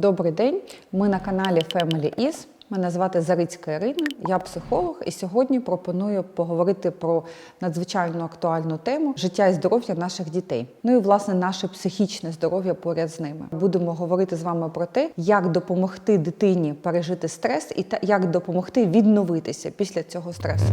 Добрий день. Ми на каналі Family Is. Мене звати Зарицька Ірина, я психолог, і сьогодні пропоную поговорити про надзвичайно актуальну тему життя і здоров'я наших дітей. Ну і власне наше психічне здоров'я поряд з ними. Будемо говорити з вами про те, як допомогти дитині пережити стрес і та як допомогти відновитися після цього стресу.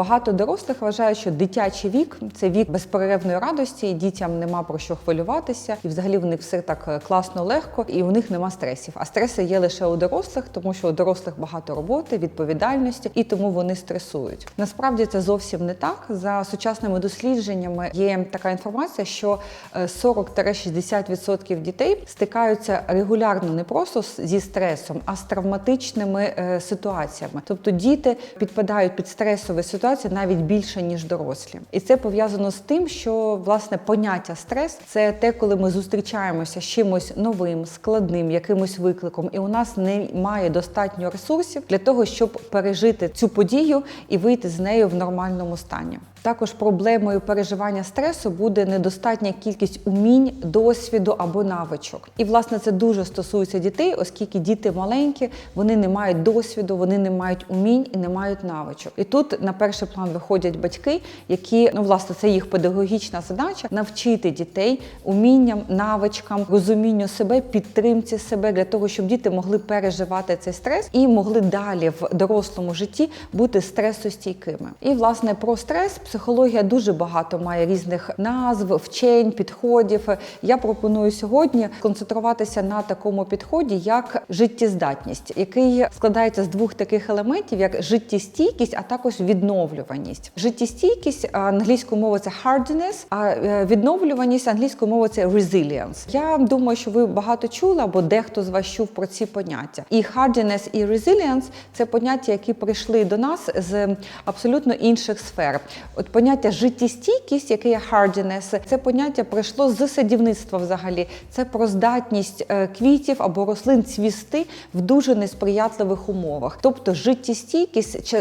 Багато дорослих вважають, що дитячий вік це вік безперервної радості, і дітям нема про що хвилюватися, і взагалі в них все так е, класно, легко, і у них нема стресів. А стреси є лише у дорослих, тому що у дорослих багато роботи, відповідальності, і тому вони стресують. Насправді це зовсім не так. За сучасними дослідженнями є така інформація, що е, 40-60% дітей стикаються регулярно не просто зі стресом, а з травматичними е, ситуаціями. Тобто діти підпадають під стресові ситуації навіть більше ніж дорослі, і це пов'язано з тим, що власне поняття стрес це те, коли ми зустрічаємося з чимось новим, складним, якимось викликом, і у нас немає достатньо ресурсів для того, щоб пережити цю подію і вийти з нею в нормальному стані. Також проблемою переживання стресу буде недостатня кількість умінь, досвіду або навичок. І власне це дуже стосується дітей, оскільки діти маленькі, вони не мають досвіду, вони не мають умінь і не мають навичок. І тут на перший план виходять батьки, які ну власне це їх педагогічна задача навчити дітей умінням, навичкам, розумінню себе, підтримці себе для того, щоб діти могли переживати цей стрес і могли далі в дорослому житті бути стресостійкими. І власне про стрес психологія дуже багато має різних назв, вчень, підходів. Я пропоную сьогодні концентруватися на такому підході, як життєздатність, який складається з двох таких елементів, як життєстійкість, а також відновлюваність. Життєстійкість англійською мовою це hardiness, а е, відновлюваність англійською мовою це resilience. Я думаю, що ви багато чули або дехто з вас чув про ці поняття. І hardiness і resilience – це поняття, які прийшли до нас з абсолютно інших сфер. От поняття життєстійкість, яке є hardiness, це поняття прийшло з садівництва взагалі. Це про здатність е, квітів або рослин цвісти в дуже несприятливих умовах. Тобто життєстійкість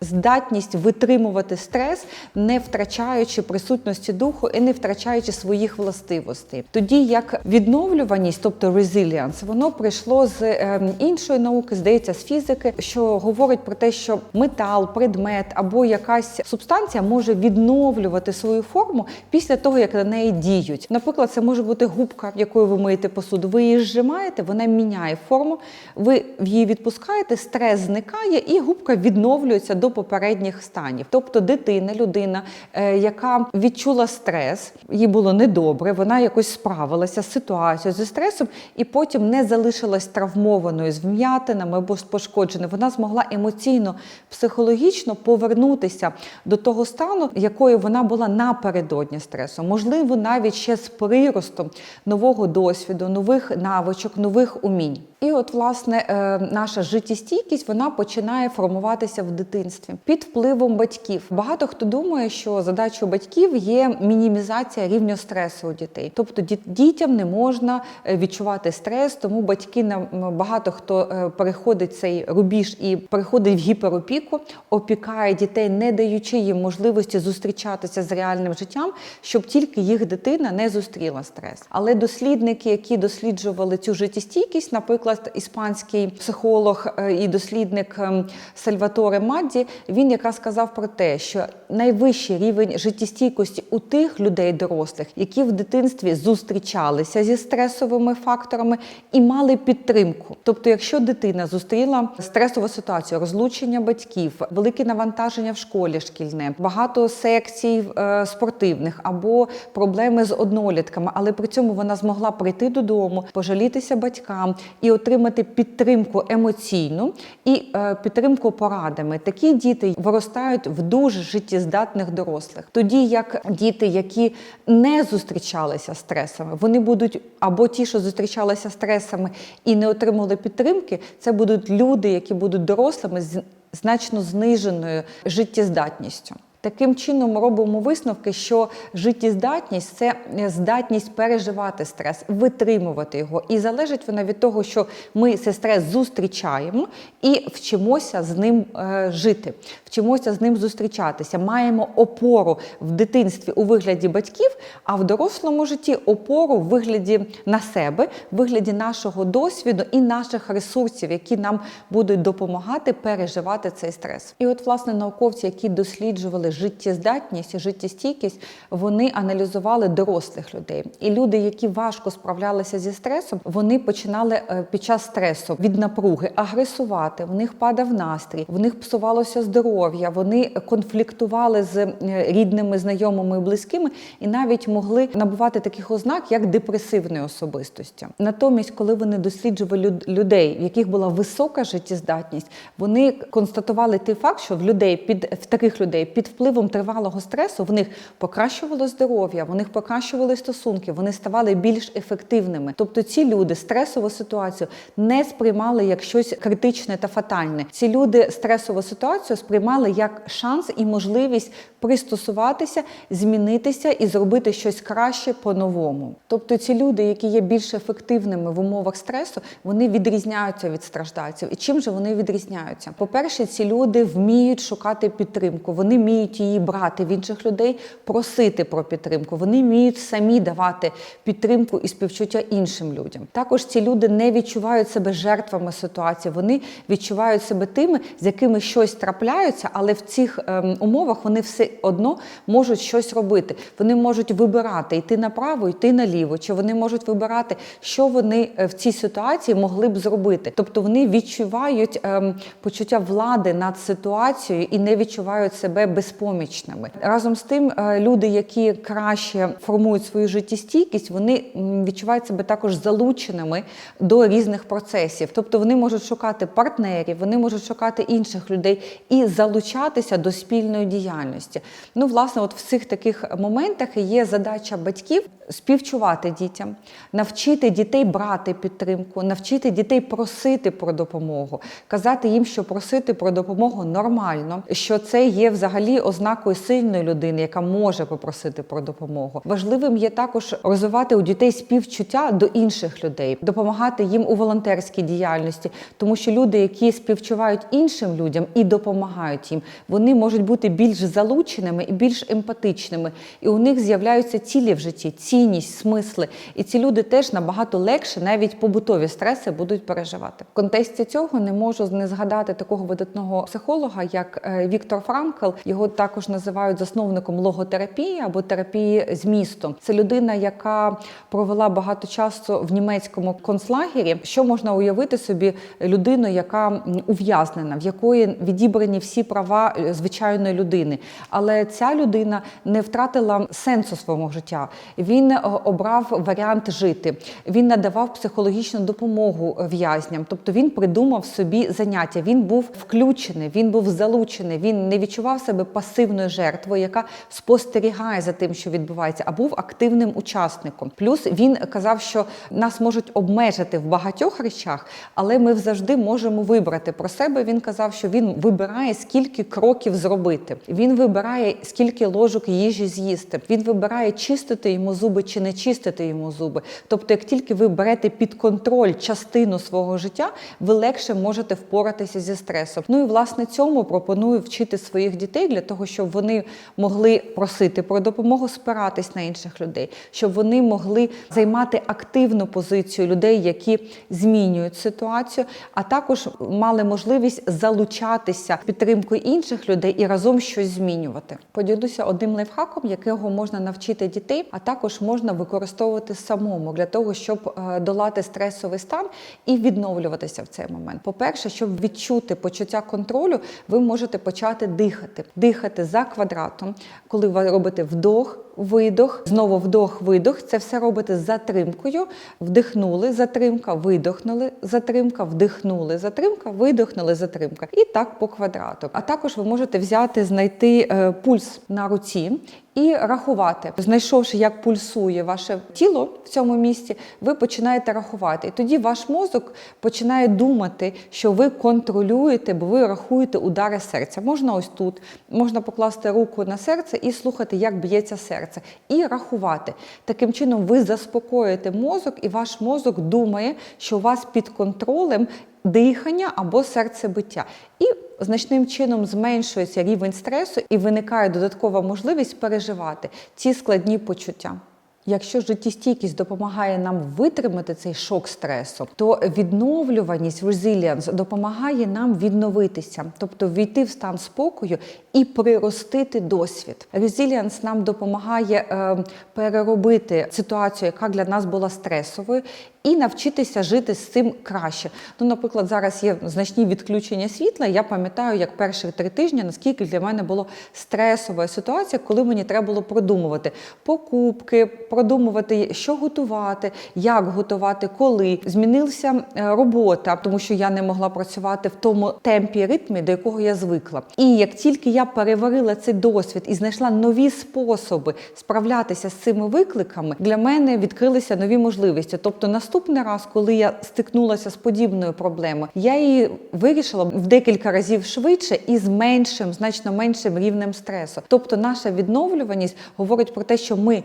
Здатність витримувати стрес, не втрачаючи присутності духу і не втрачаючи своїх властивостей. Тоді як відновлюваність, тобто resilience, воно прийшло з е, іншої науки, здається, з фізики, що говорить про те, що метал, предмет або якась субстанція може відновлювати свою форму після того, як на неї діють. Наприклад, це може бути губка, якою ви миєте посуду. Ви її зжимаєте, вона міняє форму, ви її відпускаєте, стрес зникає, і губка відновлюється до попередніх станів. Тобто дитина, людина, е, яка відчула стрес, їй було недобре, вона якось справилася з ситуацією, зі стресом, і потім не залишилась травмованою з вм'ятинами або з пошкодженою. Вона змогла емоційно, психологічно повернутися до того стану, якою вона була напередодні стресу. Можливо, навіть ще з приростом нового досвіду, нових навичок, нових умінь. І от, власне, е, наша життєстійкість вона починає формуватися в дитинстві під впливом батьків. Багато хто думає, що задачою батьків є мінімізація рівня стресу у дітей. Тобто дітям не можна е, відчувати стрес, тому батьки багато хто е, переходить цей рубіж і переходить в гіперопіку, опікає дітей, не даючи їм можливості зустрічатися з реальним життям, щоб тільки їх дитина не зустріла стрес. Але дослідники, які досліджували цю життєстійкість, наприклад, іспанський психолог е, і дослідник ем, Сальваторе Мадді, він якраз сказав про те, що найвищий рівень життєстійкості у тих людей дорослих, які в дитинстві зустрічалися зі стресовими факторами і мали підтримку. Тобто, якщо дитина зустріла стресову ситуацію, розлучення батьків, велике навантаження в школі шкільне, багато секцій е, спортивних або проблеми з однолітками, але при цьому вона змогла прийти додому, пожалітися батькам і отримати підтримку емоційну і е, підтримку порадами. Такі діти виростають в дуже життєздатних дорослих. Тоді як діти, які не зустрічалися стресами, вони будуть або ті, що зустрічалися стресами і не отримали підтримки, це будуть люди, які будуть дорослими з значно зниженою життєздатністю. Таким чином робимо висновки, що життєздатність це е, здатність переживати стрес, витримувати його. І залежить вона від того, що ми цей стрес зустрічаємо і вчимося з ним е, жити, вчимося з ним зустрічатися. Маємо опору в дитинстві у вигляді батьків, а в дорослому житті опору в вигляді на себе, в вигляді нашого досвіду і наших ресурсів, які нам будуть допомагати переживати цей стрес. І от, власне, науковці, які досліджували життєздатність життєстійкість, вони аналізували дорослих людей. І люди, які важко справлялися зі стресом, вони починали е, під час стресу від напруги агресувати. В них падав настрій, в них псувалося здоров'я, вони конфліктували з е, рідними, знайомими близькими, і навіть могли набувати таких ознак, як депресивної особистості. Натомість, коли вони досліджували людей, в яких була висока життєздатність, вони констатували той факт, що в людей під в таких людей під впливом тривалого стресу в них покращувало здоров'я, в них покращували стосунки, вони ставали більш ефективними. Тобто ці люди стресову ситуацію не сприймали як щось критичне та фатальне. Ці люди стресову ситуацію сприймали як шанс і можливість пристосуватися, змінитися і зробити щось краще по-новому. Тобто ці люди, які є більш ефективними в умовах стресу, вони відрізняються від страждальців. І чим же вони відрізняються? По-перше, ці люди вміють шукати підтримку, вони вміють її брати в інших людей, просити про підтримку. Вони вміють самі давати підтримку і співчуття іншим людям. Також ці люди не відчувають себе жертвами ситуації, вони відчувають себе тими, з якими щось трапляються, але в цих ем, умовах вони все одно можуть щось робити. Вони можуть вибирати йти направо, йти наліво, чи вони можуть вибирати, що вони е, в цій ситуації могли б зробити. Тобто вони відчувають ем, почуття влади над ситуацією і не відчувають себе безпомічними. Разом з тим, е, люди, які краще формують свою життєстійкість, вони відчувають себе також залученими до різних процесів. Тобто вони можуть шукати партнерів, вони можуть шукати інших людей і залучатися до спільної діяльності. Ну, власне, от в цих таких моментах є задача батьків співчувати дітям, навчити дітей брати підтримку, навчити дітей просити про допомогу, казати їм, що просити про допомогу нормально, що це є взагалі ознакою сильної людини, яка може попросити про допомогу. Важливим є також розвивати у дітей співчуття до інших людей, допомагати їм у волонтерській діяльності, тому що люди, які співчувають іншим людям і допомагають їм, вони можуть бути більш залученими і більш емпатичними, і у них з'являються цілі в житті, цінність, смисли. І ці люди теж набагато легше, навіть побутові стреси будуть переживати. В контексті цього не можу не згадати такого видатного психолога, як е, Віктор Франкл. Його також називають засновником логотерапії або терапії змісту. Це людина, яка провела багато часу в німецькому концлагері. Що можна уявити собі людину, яка ув'язнена, в якої відібрані всі права е, звичайної людини. Але ця людина не втратила сенсу свого життя. Він е, обрав варіант жити. Він надавав психологічну допомогу в'язням. Тобто він придумав собі заняття. Він був включений, він був залучений. Він не відчував себе пасивною жертвою, яка спостерігає за тим, що відбувається, а був активним учасником. Плюс він казав, що нас можуть обмежити в багатьох речах, але ми завжди можемо вибрати про себе. Він казав, що він вибирає скільки кроків зробити. Він вибирає скільки ложок їжі з'їсти. Він вибирає чистити йому зуби чи не чистити йому зуби. Тобто, як тільки ви берете під контроль частину свого життя, ви легше можете впоратися зі стресом. Ну і власне цьому пропоную вчити своїх дітей для того, щоб вони могли просити про допомогу, спиратись на інших людей, щоб вони могли займати активну позицію людей, які змінюють ситуацію, а також мали можливість залучатися підтримкою інших людей і разом щось змінювати. Поділюся одним лайфхаком, якого можна навчити дітей, а також можна використовувати самому для того, щоб е, долати стресовий стан і відновлюватися в цей момент. По-перше, щоб відчути почуття контролю, ви можете почати дихати, дихати за квадратом, коли ви робите вдох. Видох, знову вдох, видох. Це все робите з затримкою. Вдихнули, затримка, видохнули, затримка, вдихнули, затримка, видохнули, затримка. І так по квадрату. А також ви можете взяти, знайти е, пульс на руці і рахувати, знайшовши, як пульсує ваше тіло в цьому місці, ви починаєте рахувати. І тоді ваш мозок починає думати, що ви контролюєте, бо ви рахуєте удари серця. Можна ось тут, можна покласти руку на серце і слухати, як б'ється серце, і рахувати. Таким чином, ви заспокоюєте мозок, і ваш мозок думає, що у вас під контролем дихання або серцебиття. І значним чином зменшується рівень стресу і виникає додаткова можливість переживати ці складні почуття. Якщо життєстійкість допомагає нам витримати цей шок стресу, то відновлюваність resilience допомагає нам відновитися, тобто війти в стан спокою і приростити досвід. Resilience нам допомагає е, переробити ситуацію, яка для нас була стресовою, і навчитися жити з цим краще. Ну, наприклад, зараз є значні відключення світла. Я пам'ятаю, як перші три тижні, наскільки для мене було стресова ситуація, коли мені треба було продумувати покупки, продумувати, що готувати, як готувати, коли змінилася е, робота, тому що я не могла працювати в тому темпі ритмі, до якого я звикла. І як тільки я переварила цей досвід і знайшла нові способи справлятися з цими викликами, для мене відкрилися нові можливості. Тобто, наступний раз, коли я стикнулася з подібною проблемою, я її вирішила в декілька разів швидше і з меншим, значно меншим рівнем стресу. Тобто, наша відновлюваність говорить про те, що ми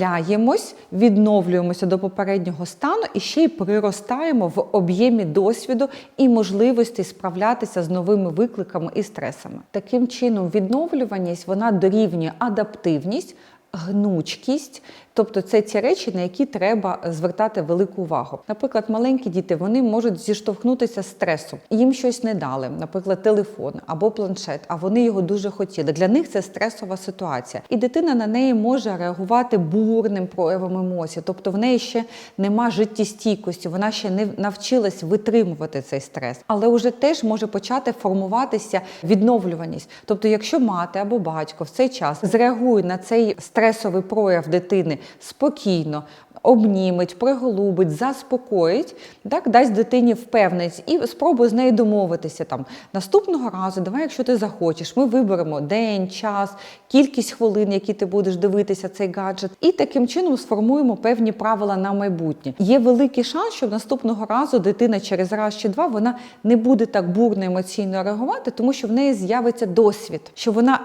справляємось, відновлюємося до попереднього стану і ще й приростаємо в об'ємі досвіду і можливості справлятися з новими викликами і стресами. Таким чином, відновлюваність вона дорівнює адаптивність. Гнучкість, тобто це ті речі, на які треба звертати велику увагу. Наприклад, маленькі діти вони можуть зіштовхнутися з стресом. Їм щось не дали, наприклад, телефон або планшет, а вони його дуже хотіли. Для них це стресова ситуація, і дитина на неї може реагувати бурним проявом емоцій. Тобто в неї ще нема життєстійкості, вона ще не навчилась витримувати цей стрес, але вже теж може почати формуватися відновлюваність. Тобто, якщо мати або батько в цей час зреагує на цей стресовий прояв дитини спокійно, обніметь, приголубить, заспокоїть, так дасть дитині впевненість і спробує з нею домовитися там наступного разу. Давай, якщо ти захочеш, ми виберемо день, час, кількість хвилин, які ти будеш дивитися цей гаджет, і таким чином сформуємо певні правила на майбутнє. Є великий шанс, що наступного разу дитина через раз чи два вона не буде так бурно емоційно реагувати, тому що в неї з'явиться досвід, що вона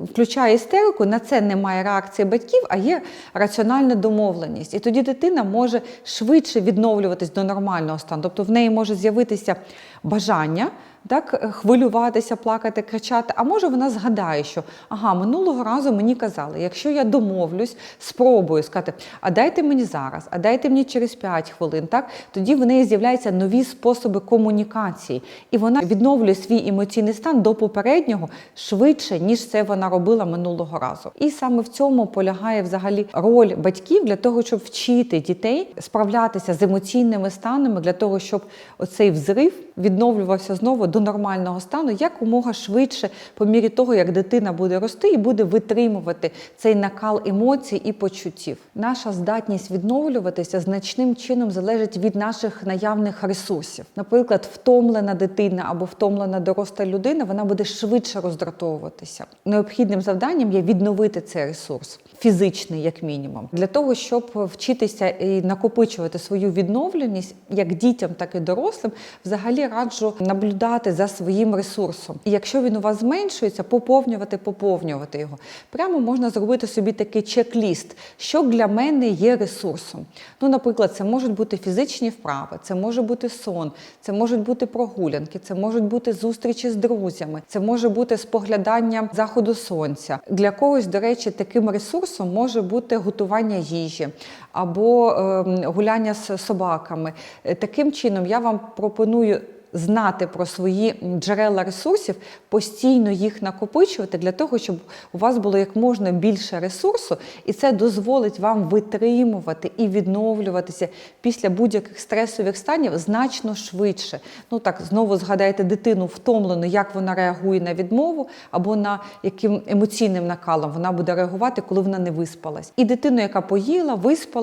включає істерику, на це немає реакції батьків, а є раціональна домовленість. І тоді дитина може швидше відновлюватись до нормального стану. Тобто в неї може з'явитися бажання. Так, хвилюватися, плакати, кричати. А може вона згадає, що ага, минулого разу мені казали, якщо я домовлюсь, спробую сказати, а дайте мені зараз, а дайте мені через 5 хвилин. Так тоді в неї з'являються нові способи комунікації, і вона відновлює свій емоційний стан до попереднього швидше, ніж це вона робила минулого разу. І саме в цьому полягає взагалі роль батьків для того, щоб вчити дітей справлятися з емоційними станами, для того, щоб оцей взрив відновлювався знову до нормального стану якомога швидше, по мірі того, як дитина буде рости і буде витримувати цей накал емоцій і почуттів. Наша здатність відновлюватися значним чином залежить від наших наявних ресурсів. Наприклад, втомлена дитина або втомлена доросла людина, вона буде швидше роздратовуватися. Необхідним завданням є відновити цей ресурс. Фізичний, як мінімум, для того, щоб вчитися і накопичувати свою відновленість як дітям, так і дорослим, взагалі раджу наблюдати за своїм ресурсом. І якщо він у вас зменшується, поповнювати, поповнювати його. Прямо можна зробити собі такий чек-ліст, що для мене є ресурсом. Ну, наприклад, це можуть бути фізичні вправи, це може бути сон, це можуть бути прогулянки, це можуть бути зустрічі з друзями, це може бути споглядання заходу сонця. Для когось, до речі, таким ресурсом може бути готування їжі або е, гуляння з собаками. Е, Таким чином, я вам пропоную. Знати про свої джерела ресурсів, постійно їх накопичувати для того, щоб у вас було як можна більше ресурсу, і це дозволить вам витримувати і відновлюватися після будь-яких стресових станів значно швидше. Ну так знову згадайте дитину втомлену, як вона реагує на відмову, або на яким емоційним накалом вона буде реагувати, коли вона не виспалась. І дитину, яка поїла,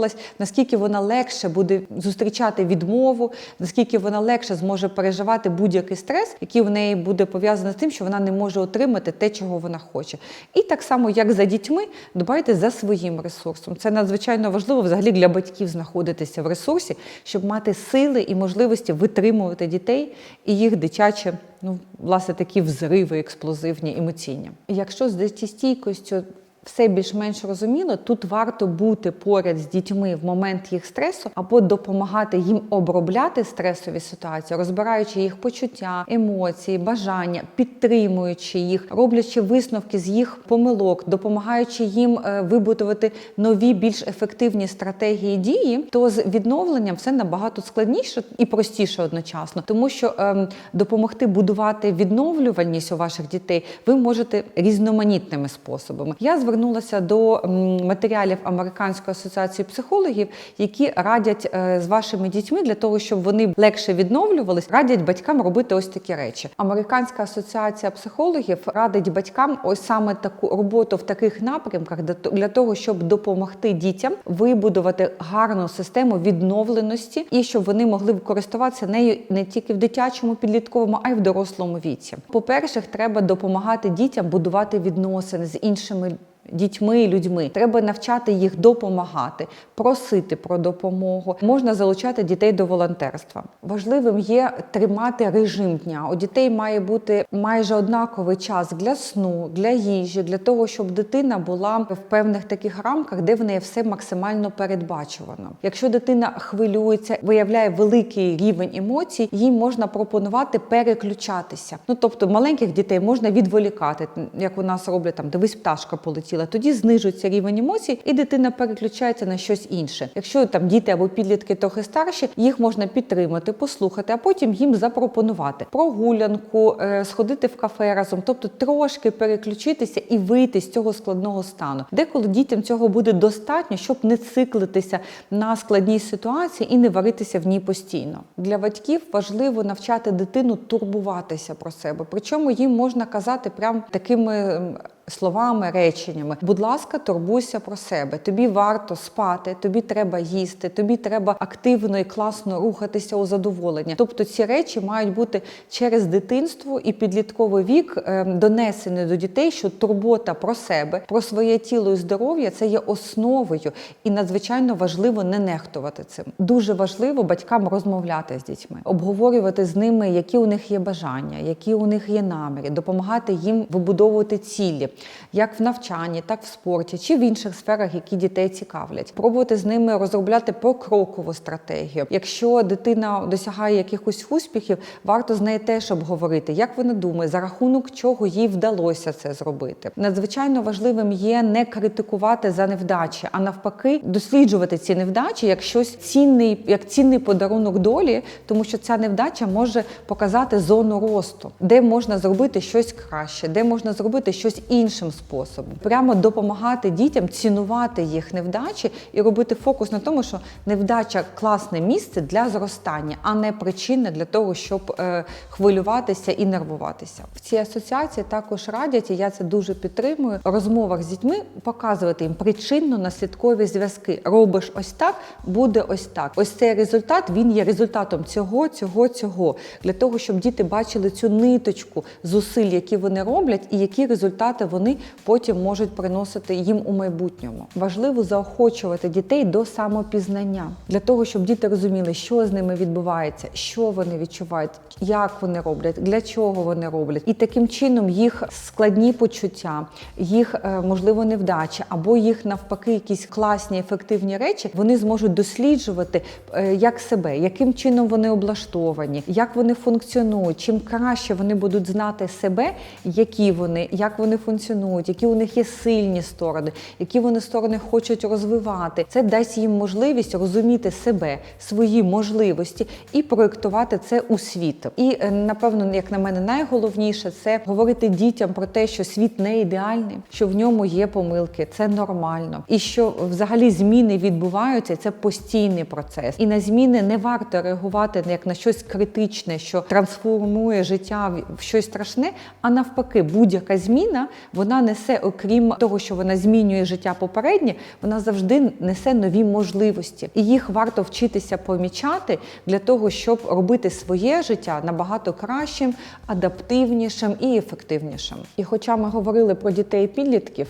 виспалась, наскільки вона легше буде зустрічати відмову, наскільки вона легше зможе переживати будь-який стрес, який в неї буде пов'язаний з тим, що вона не може отримати те, чого вона хоче. І так само, як за дітьми, дбайте за своїм ресурсом. Це надзвичайно важливо взагалі для батьків знаходитися в ресурсі, щоб мати сили і можливості витримувати дітей і їх дитяче, ну власне, такі взриви експлозивні, емоційні. Якщо з дитістійкостю все більш-менш розуміло, тут варто бути поряд з дітьми в момент їх стресу або допомагати їм обробляти стресові ситуації, розбираючи їх почуття, емоції, бажання, підтримуючи їх, роблячи висновки з їх помилок, допомагаючи їм е, вибудувати нові, більш ефективні стратегії дії, то з відновленням все набагато складніше і простіше одночасно, тому що ем, допомогти будувати відновлювальність у ваших дітей ви можете різноманітними способами. Я звернулася до матеріалів Американської асоціації психологів, які радять е, з вашими дітьми для того, щоб вони легше відновлювались, радять батькам робити ось такі речі. Американська асоціація психологів радить батькам ось саме таку роботу в таких напрямках для того, щоб допомогти дітям вибудувати гарну систему відновленості і щоб вони могли користуватися нею не тільки в дитячому підлітковому, а й в дорослому віці. По-перше, треба допомагати дітям будувати відносини з іншими. Дітьми і людьми треба навчати їх допомагати, просити про допомогу. Можна залучати дітей до волонтерства. Важливим є тримати режим дня. У дітей має бути майже однаковий час для сну, для їжі, для того, щоб дитина була в певних таких рамках, де в неї все максимально передбачувано. Якщо дитина хвилюється, виявляє великий рівень емоцій, їй можна пропонувати переключатися. Ну тобто маленьких дітей можна відволікати, як у нас роблять там, дивись, пташка полетіла. Тоді знижується рівень емоцій, і дитина переключається на щось інше. Якщо там діти або підлітки трохи старші, їх можна підтримати, послухати, а потім їм запропонувати прогулянку, е, сходити в кафе разом, тобто трошки переключитися і вийти з цього складного стану. Деколи дітям цього буде достатньо, щоб не циклитися на складній ситуації і не варитися в ній постійно. Для батьків важливо навчати дитину турбуватися про себе. Причому їм можна казати прям такими. Словами, реченнями, будь ласка, турбуйся про себе. Тобі варто спати, тобі треба їсти, тобі треба активно і класно рухатися у задоволення. Тобто ці речі мають бути через дитинство і підлітковий вік ем, донесені до дітей, що турбота про себе, про своє тіло і здоров'я це є основою, і надзвичайно важливо не нехтувати цим. Дуже важливо батькам розмовляти з дітьми, обговорювати з ними, які у них є бажання, які у них є наміри, допомагати їм вибудовувати цілі, як в навчанні, так в спорті чи в інших сферах, які дітей цікавлять. Пробувати з ними розробляти покрокову стратегію. Якщо дитина досягає якихось успіхів, варто з нею теж обговорити, як вона думає, за рахунок чого їй вдалося це зробити. Надзвичайно важливим є не критикувати за невдачі, а навпаки, досліджувати ці невдачі як щось цінний, як цінний подарунок долі, тому що ця невдача може показати зону росту, де можна зробити щось краще, де можна зробити щось іншим способом. Прямо допомагати дітям цінувати їх невдачі і робити фокус на тому, що невдача класне місце для зростання, а не причина для того, щоб е, хвилюватися і нервуватися. В цій асоціації також радять, і я це дуже підтримую. В розмовах з дітьми показувати їм причинно-наслідкові зв'язки. Робиш ось так, буде ось так. Ось цей результат він є результатом цього, цього, цього. Для того, щоб діти бачили цю ниточку зусиль, які вони роблять, і які результати вони потім можуть приносити їм у майбутньому. Важливо заохочувати дітей до самопізнання для того, щоб діти розуміли, що з ними відбувається, що вони відчувають, як вони роблять, для чого вони роблять, і таким чином їх складні почуття, їх е, можливо невдачі або їх навпаки якісь класні ефективні речі, вони зможуть досліджувати е, як себе, яким чином вони облаштовані, як вони функціонують. Чим краще вони будуть знати себе, які вони, як вони функціонують, які у них є сильні сторони, які вони сторони хочуть розвивати. Це дасть їм можливість розуміти себе, свої можливості і проєктувати це у світ. І е, напевно, як на мене, найголовніше це говорити дітям про те, що світ не ідеальний, що в ньому є помилки, це нормально, і що взагалі зміни відбуваються. Це постійний процес. І на зміни не варто реагувати як на щось критичне, що трансформує життя в щось страшне. А навпаки, будь-яка зміна вона несе, окрім того, що вона змінює життя попереднє, вона завжди несе нові можливості, і їх варто вчитися помічати для того, щоб робити своє життя набагато кращим, адаптивнішим і ефективнішим. І хоча ми говорили про дітей і підлітків,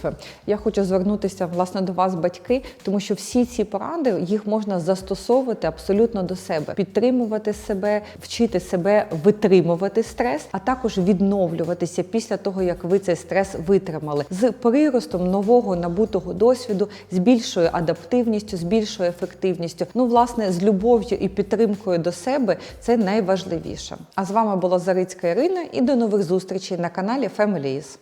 я хочу звернутися власне до вас, батьки, тому що всі ці поради їх можна застосовувати абсолютно до себе, підтримувати себе, вчити себе витримувати стрес, а також відновлюватися після того, як ви цей стрес витримали з приростом нового набутого досвіду, з більшою адаптивністю, з більшою ефективністю. Ну, власне, з любов'ю і підтримкою до себе це найважливіше. А з вами була Зарицька Ірина і до нових зустрічей на каналі Families.